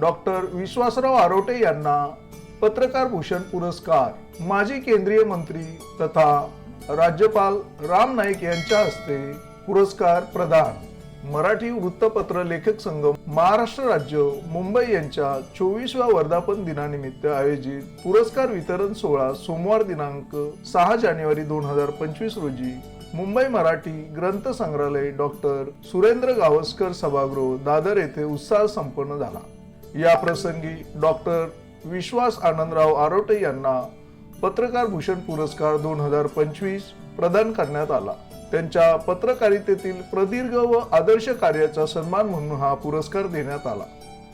Doctor Vishwasrao Arote यांना पत्रकार भूषण पुरस्कार माजी केंद्रीय मंत्री तथा राज्यपाल राम नाईक यांच्या हस्ते पुरस्कार प्रदान. मराठी वृत्तपत्र लेखक संघ महाराष्ट्र राज्य मुंबई यांच्या चोवीसव्या वर्धापन दिनानिमित्त आयोजित पुरस्कार वितरण सोहळा सोमवार दिनांक सहा जानेवारी दोन हजार पंचवीस रोजी मुंबई मराठी ग्रंथ संग्रहालय डॉक्टर सुरेंद्र गावस्कर सभागृह दादर येथे उत्साह संपन्न झाला. या प्रसंगी डॉक्टर विश्वास आनंदराव आरोटे यांना पत्रकार भूषण पुरस्कार दोन हजार पंचवीस प्रदान करण्यात आला. त्यांच्या पत्रकारितेतील प्रदीर्घ व आदर्श कार्याचा सन्मान म्हणून हा पुरस्कार देण्यात आला.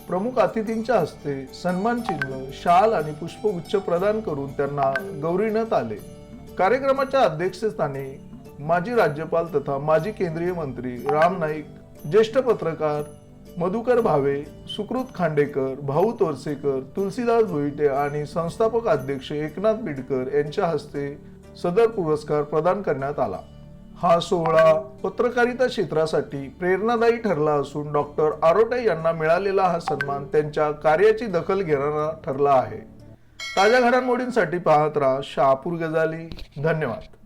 प्रमुख अतिथींच्या हस्ते सन्मान चिन्ह शाल आणि पुष्पगुच्छ प्रदान करून त्यांना गौरविण्यात आले. कार्यक्रमाच्या अध्यक्षस्थानी माजी राज्यपाल तथा माजी केंद्रीय मंत्री राम नाईक ज्येष्ठ पत्रकार मधुकर भावे सुकृत खांडेकर भाऊ तोरसेकर तुलसीदास भोईटे आणि संस्थापक अध्यक्ष एकनाथ बिडकर यांच्या हस्ते सदर पुरस्कार प्रदान करण्यात आला. हा सोहळा पत्रकारिता क्षेत्रासाठी प्रेरणादायी ठरला असून डॉक्टर आरोटे यांना मिळालेला हा सन्मान त्यांच्या कार्याची दखल घेणारा ठरला आहे. ताज्या घडामोडींसाठी पाहत राहा शहापूर गजाली. धन्यवाद.